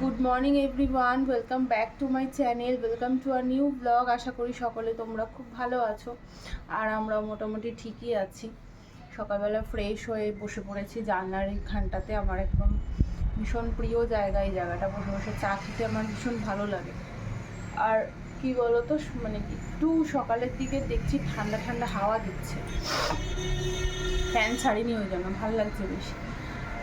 Good morning everyone welcome back to my channel welcome to our new blog আশা করি সকলে তোমরা খুব ভালো আছো। আর আমরা মোটামুটি ঠিকই আছি। সকালবেলা ফ্রেশ হয়ে বসে পড়েছি। জানলার এখানটাতে আমার একদম ভীষণ প্রিয় জায়গা। এই জায়গাটা বসে বসে চা খেতে আমার ভীষণ ভালো লাগে। আর কি বলতো মানে একটু সকালের দিকে দেখছি ঠান্ডা ঠান্ডা হাওয়া দিচ্ছে। ফ্যান ছাড়িনি ওই জন্য, ভালো লাগছে বেশি।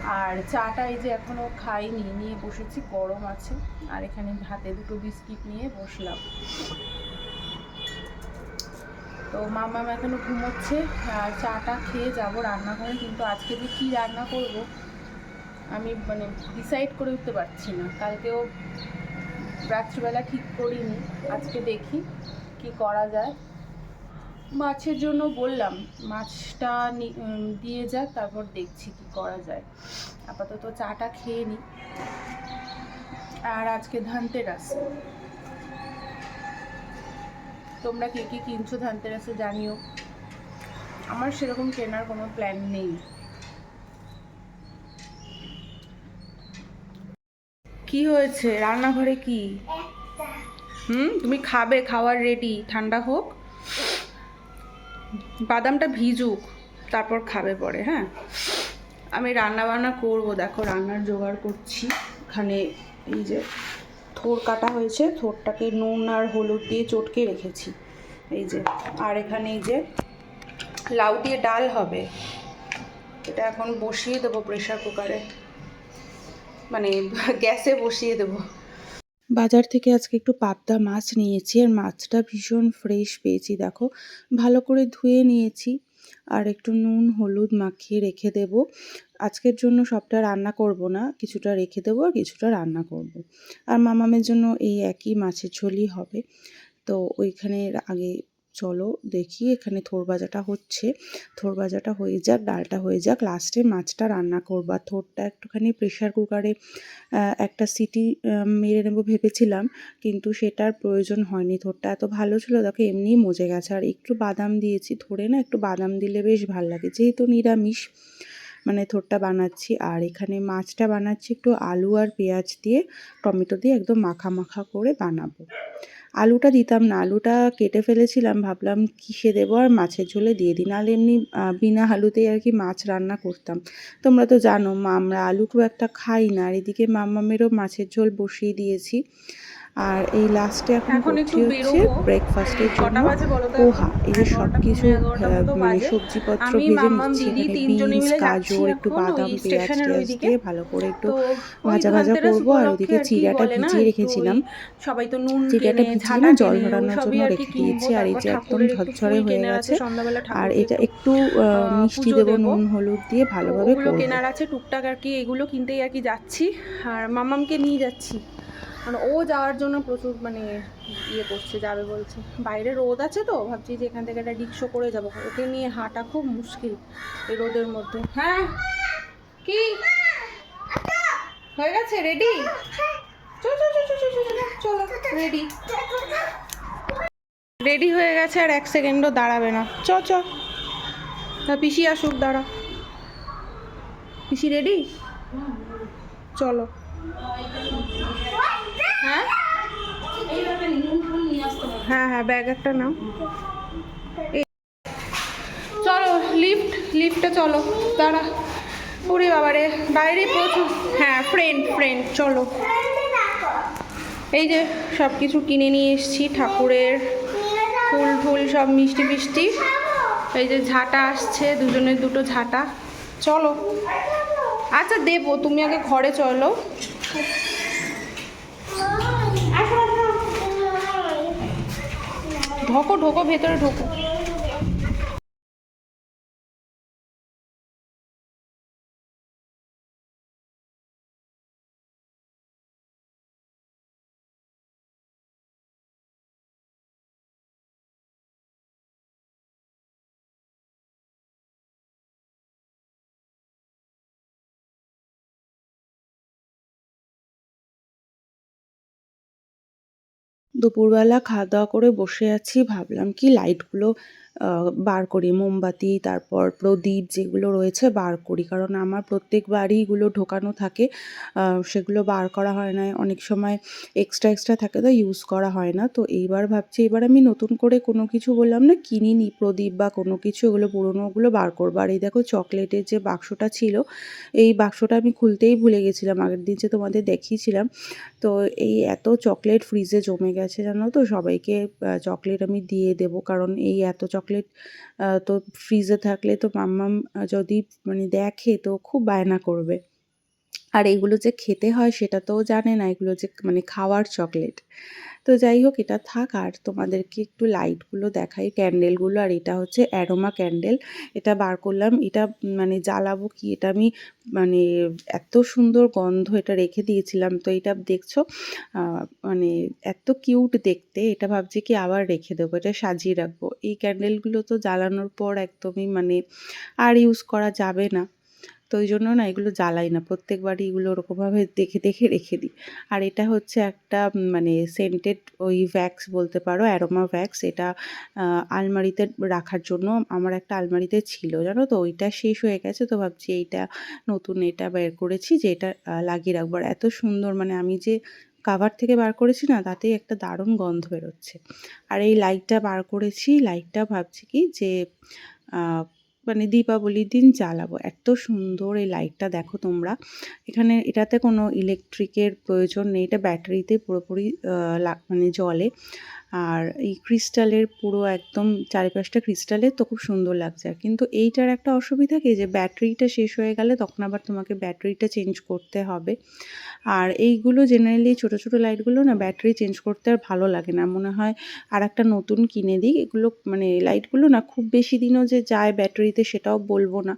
আর চাটা এই যে এখনও খাইনি, নিয়ে বসেছি, গরম আছে। আর এখানে হাতে দুটো বিস্কিট নিয়ে বসলাম। তো মামাম এখনও ঘুমোচ্ছে, আর চাটা খেয়ে যাব রান্নাঘরে, কিন্তু আজকে যে কী রান্না করব, আমি মানে ডিসাইড করে উঠতে পারছি না। কালকেও রাত্রিবেলা ঠিক করিনি, আজকে দেখি কি করা যায়। মাছের জন্য বললাম মাছটা দিয়ে যাক তারপর দেখছি কি করা যায়। আপাতত চাটা খেয়ে নিই আর আজকে ধানতেরাস তোমরা কে কি কিনছো ধানতেরাসে জানিও। আমার সেরকম কেনার কোনো প্ল্যান নেই। কি হয়েছে? রান্নাঘরে কি? হুম? তুমি খাবে খাওয়ার রেডি ঠান্ডা হোক। বাদামটা ভিজুক, তারপর খাবে পরে হ্যাঁ? আমি রান্না বান্না করব, দেখো রান্নার জোগাড় করছি। এখানে এই যে থোর কাটা হয়েছে, থোরটাকে নুন আর হলুদ দিয়ে চটকে রেখেছি। এই যে, আর এখানে এই যে লাউ দিয়ে ডাল হবে। এটা এখন বসিয়ে দেবো প্রেশার কুকারে। মানে গ্যাসে বসিয়ে দেবো। বাজার থেকে আজকে একটু পাবদা মাছ নিয়েছি আর মাছটা ভীষণ ফ্রেশ পেয়েছি, দেখো। ভালো করে ধুয়ে নিয়েছি আর একটু নুন, হলুদ মাখিয়ে রেখে দেব। আজকের জন্য সবটা রান্না করব না, কিছুটা রেখে দেবো আর কিছুটা রান্না করব। আর মামামের জন্য এই একই মাছের ঝোলই হবে। তো ওইখানে আগে চলো দেখি এখানে থোর ভাজাটা হচ্ছে। থোর ভাজাটা হয়ে যাক, ডালটা হয়ে যাক। লাস্টে মাছটা রান্না করব। থোরটা একটুখানি প্রেশার কুকারে একটা সিটি মেরে নেব ভেবেছিলাম, কিন্তু সেটার প্রয়োজন হয়নি। থোরটা এত ভালো ছিল, দেখো এমনিই মজে গেছে। আর একটু বাদাম দিয়েছি থোরে না একটু বাদাম দিলে বেশ ভালো লাগে। যেহেতু নিরামিষ মানে থোরটা বানাচ্ছি। আর এখানে মাছটা বানাচ্ছি একটু আলু আর পেঁয়াজ দিয়ে, টমেটো দিয়ে একদম মাখা মাখা করে বানাবো। আলুটা দিতাম না, আলুটা কেটে ফেলেছিলাম, ভাবলাম কিসে দেবো আর মাছের ঝোলে দিয়ে দিই, নাহলে এমনি বিনা আলুতেই আর কি মাছ রান্না করতাম। তোমরা তো জানো, মা, আমরা আলু খুব একটা খাই না, আর এদিকে মামামেরও মাছের ঝোল বসিয়ে দিয়েছি। আর এই লাস্টে এখন করছি হচ্ছে ব্রেকফাস্টের জন্য। পোহা এই যে সব কিছু মানে সবজিপত্র ভেজে নিচ্ছি বিনস মিলে গাজর একটু বাদাম পেঁয়াজ টেয়াজ দিয়ে ভালো করে একটু ভাজা ভাজা করব আর ওদিকে চিড়াটা ভিজিয়ে রেখেছিলাম। সবাই তো নুন চিড়াটা ভিজিয়ে না জল কেনে, ধরানোর জন্য রেখে দিয়েছি আর এই যে একদম ঝরঝরে হয়ে গেছে। আর এটা একটু, মিষ্টি দেবো। নুন হলুদ দিয়ে ভালোভাবে কেনার আছে টুকটাক আর কি এগুলো কিনতেই আর কি যাচ্ছি। আর মামামকে নিয়ে যাচ্ছি মানে ও যাওয়ার জন্য প্রচুর মানে ইয়ে করছে, যাবে বলছে। বাইরে রোদ আছে তো, ভাবছি যে এখান থেকে একটা রিক্সো করে যাব। ওকে নিয়ে হাঁটা খুব মুশকিল এই রোদের মধ্যে। হ্যাঁ। কি? হয়ে গেছে? রেডি চলো রেডি রেডি হয়ে গেছে আর এক সেকেন্ডও দাঁড়াবে না। চ চ। পিসি আসুক, দাঁড়া। পিসি রেডি চলো। হ্যাঁ হ্যাঁ ব্যাগ একটা নাও। চলো লিফট লিফটে চলো। দাঁড়া। ওরে বাবারে, বাইরে প্রচুর হ্যাঁ ফ্রেন্ড ফ্রেন্ড চলো। এই যে সব কিছু কিনে নিয়ে এসেছি, ঠাকুরের ফুল ফুল, সব মিষ্টি মিষ্টি। এই যে ঝাঁটা আসছে, দুজনের দুটো ঝাঁটা। চলো। আচ্ছা দেবো, তুমি আগে ঘরে চলো। ঢোকো ঢোকো ভেতরে ঢোকো। দুপুরবেলা খাওয়া দাওয়া করে বসে আছি ভাবলাম কি লাইটগুলো বার করি। মোমবাতি, তারপর প্রদীপ যেগুলো রয়েছে বার করি। কারণ আমার প্রত্যেকবারই এগুলো ঢোকানো থাকে সেগুলো বার করা হয় না। অনেক সময় এক্সট্রা এক্সট্রা থাকে তো ইউজ করা হয় না। তো এইবার ভাবছি এবার আমি নতুন করে কোনো কিছু বললাম না, কিনিনি প্রদীপ বা কোনো কিছু ওগুলো পুরোনোগুলো বার করব। আর এই দেখো চকলেটের যে বাক্সটা ছিল, এই বাক্সটা আমি খুলতেই ভুলে গেছিলাম। আগের দিন যে তোমাদের দেখিয়েছিলাম। তো এই এত চকলেট ফ্রিজে জমে গেছে, জানো তো? সবাইকে চকলেট আমি দিয়ে দেবো। কারণ এই এত চকলেট আহ, তো ফ্রিজে থাকলে তো মাম্মাম যদি মানে দেখে তো খুব বায়না করবে। আর এগুলো যে খেতে হয় সেটা তো জানে না, এগুলো যে মানে খাওয়ার চকলেট তো যাই হোক, এটা থাক, আর তোমাদেরকে একটু লাইটগুলো দেখাই ক্যান্ডেলগুলো আর এটা হচ্ছে অ্যারোমা ক্যান্ডেল এটা বার করলাম, এটা মানে জ্বালাবো কি, এটা আমি মানে এত সুন্দর গন্ধ এটা রেখে দিয়েছিলাম। তো এটা দেখছ মানে এত কিউট দেখতে, এটা ভাবছি কি আবার রেখে দেবো, এটা সাজিয়ে রাখব। এই ক্যান্ডেলগুলো তো জ্বালানোর পর একদমই মানে আর ইউজ করা যাবে না। তো ওই জন্য না এগুলো জ্বালাই না। প্রত্যেকবারই এগুলো ওরকমভাবে দেখে দেখে, রেখে দিই। আর এটা হচ্ছে একটা মানে সেন্টেড ওই ভ্যাক্স বলতে পারো অ্যারোমা ভ্যাক্স এটা আলমারিতে রাখার জন্য আমার একটা আলমারিতে ছিল, জানো তো? ওইটা শেষ হয়ে গেছে তো ভাবছি এইটা নতুন এটা বের করেছি যে এটা লাগিয়ে রাখব। আর এত সুন্দর মানে আমি যে কাভার থেকে বার করেছি না, তাতেই একটা দারুণ গন্ধ বেরোচ্ছে। আর এই লাইটটা বার করেছি লাইটটা ভাবছি কি যে মানে দীপাবলির দিন জ্বালাবো। এত সুন্দর এই লাইটটা দেখো তোমরা। এখানে এটাতে কোনো ইলেকট্রিকের প্রয়োজন নেই। এটা ব্যাটারিতে পুরোপুরি মানে জ্বলে। আর এই ক্রিস্টালের পুরো একদম চারিপাশটা ক্রিস্টালের তো খুব সুন্দর লাগছে আর। কিন্তু এইটার একটা অসুবিধা কি যে ব্যাটারিটা শেষ হয়ে গেলে তখন আবার তোমাকে ব্যাটারিটা চেঞ্জ করতে হবে। আর এইগুলো জেনারেলি ছোটো ছোটো লাইটগুলো না ব্যাটারি চেঞ্জ করতে আর ভালো লাগে না। মনে হয় আর একটা নতুন কিনে দিই। এগুলো মানে লাইটগুলো না খুব বেশি দিনও যে যায় ব্যাটারিতে সেটাও বলব না।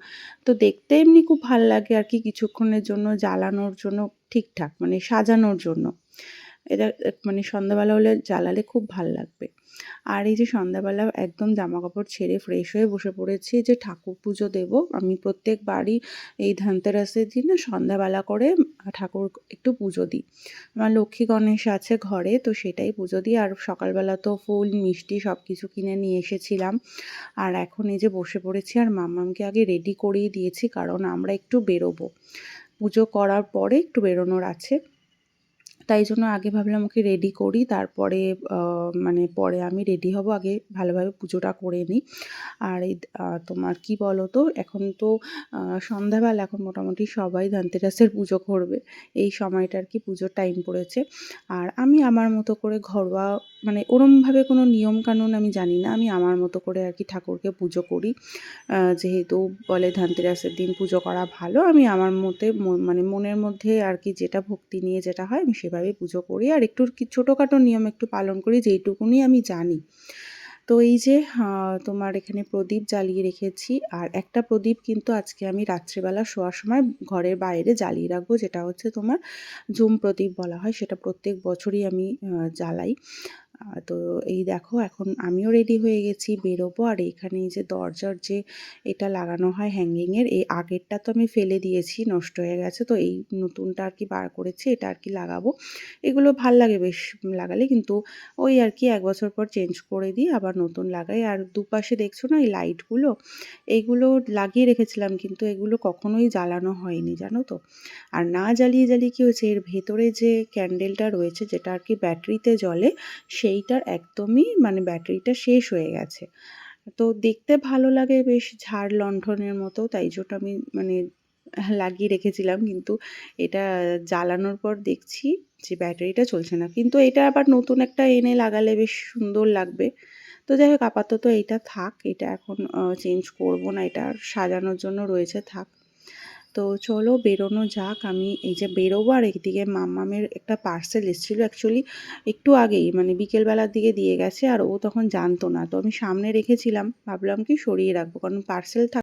তো দেখতে এমনি খুব ভালো লাগে আর কি কিছুক্ষণের জন্য জ্বালানোর জন্য ঠিকঠাক মানে সাজানোর জন্য। এটা মানে সন্ধ্যাবেলা হলে জ্বালালে খুব ভালো লাগবে। আর এই যে সন্ধ্যাবেলা একদম জামা কাপড় ছেড়ে ফ্রেশ হয়ে বসে পড়েছি যে ঠাকুর পুজো দেব, আমি প্রত্যেকবারই এই ধানতেরাসের দিন না সন্ধ্যাবেলা করে ঠাকুর একটু পুজো দিই। আমার লক্ষ্মী গণেশ আছে ঘরে, তো সেটাই পুজো দিই। আর সকালবেলা তো ফুল, মিষ্টি সব কিছু কিনে নিয়ে এসেছিলাম। আর এখন এই যে বসে পড়েছি আর মাম্মামকে আগে রেডি করিয়ে দিয়েছি, কারণ আমরা একটু বেরোবো। পুজো করার পরে একটু বেরোনোর আছে। তাই জন্য আগে ভাবলাম ওকে রেডি করি, তারপরে মানে পরে আমি রেডি হব, আগে ভালোভাবে পুজোটা করে নিই। আর তোমার কি বলো তো এখন তো সন্ধ্যাবেলা এখন মোটামুটি সবাই ধনতেরাসের পুজো করবে। এই সময়টা আর কি পুজোর টাইম পড়েছে। আর আমি আমার মতো করে ঘরোয়া মানে ওরমভাবে কোনো নিয়ম কানুন আমি জানি না, আমি আমার মতো করে আর কি ঠাকুরকে পুজো করি। যেহেতু বলে ধনতেরাসের দিন পুজো করা ভালো, আমি আমার মতে মানে মনের মধ্যে আর কি যেটা ভক্তি নিয়ে যেটা হয়, আমি সেভাবেই পুজো করি আর একটু ছোটোখাটো নিয়ম একটু পালন করি যেইটুকুনি আমি জানি। তো এই যে তোমার এখানে প্রদীপ জ্বালিয়ে রেখেছি আর একটা প্রদীপ কিন্তু আজকে আমি রাত্রিবেলা শোয়ার সময় ঘরের বাইরে জ্বালিয়ে রাখব যেটা হচ্ছে তোমার জুম প্রদীপ বলা হয়, সেটা প্রত্যেক বছরই আমি জ্বালাই। তো এই দেখো, এখন আমিও রেডি হয়ে গেছি, বেরোবো। আর এইখানে এই যে দরজার যে এটা লাগানো হয় হ্যাঙ্গিংয়ের এই আগেরটা তো আমি ফেলে দিয়েছি, নষ্ট হয়ে গেছে। তো এই নতুনটা আর কি বার করেছি, এটা আর কি লাগাবো। এগুলো ভালো লাগে বেশ লাগালে, কিন্তু ওই আর কি এক বছর পর চেঞ্জ করে দিই আবার নতুন লাগাই। আর দুপাশে দেখছ না, এই লাইটগুলো এইগুলো লাগিয়ে রেখেছিলাম, কিন্তু এগুলো কখনোই জ্বালানো হয়নি, জানো তো? আর না জ্বালিয়ে জ্বালিয়ে কী হয়েছে, এর ভেতরে যে ক্যান্ডেলটা রয়েছে, যেটা আর কি ব্যাটারিতে জ্বলে সেইটার একদমই মানে ব্যাটারিটা শেষ হয়ে গেছে। তো দেখতে ভালো লাগে, বেশ ঝাড় লণ্ঠনের মতো, তাই জন্য আমি মানে লাগিয়ে রেখেছিলাম। কিন্তু এটা জ্বালানোর পর দেখছি যে ব্যাটারিটা চলছে না। কিন্তু এটা আবার নতুন একটা এনে লাগালে বেশ সুন্দর লাগবে। তো যাই হোক, আপাতত এইটা থাক। এটা এখন চেঞ্জ করব না। এটা সাজানোর জন্য রয়েছে, থাক। তো চলো বেরোনো যাক। আমি এই যে বেরোবো আর একদিকে মাম্মামের একটা পার্সেল এসেছিল অ্যাকচুয়ালি একটু আগেই মানে বিকেলবেলার দিকে দিয়ে গেছে আর ও তখন জানতো না। তো আমি সামনে রেখেছিলাম, ভাবলাম কি সরিয়ে রাখব, কারণ পার্সেল থাক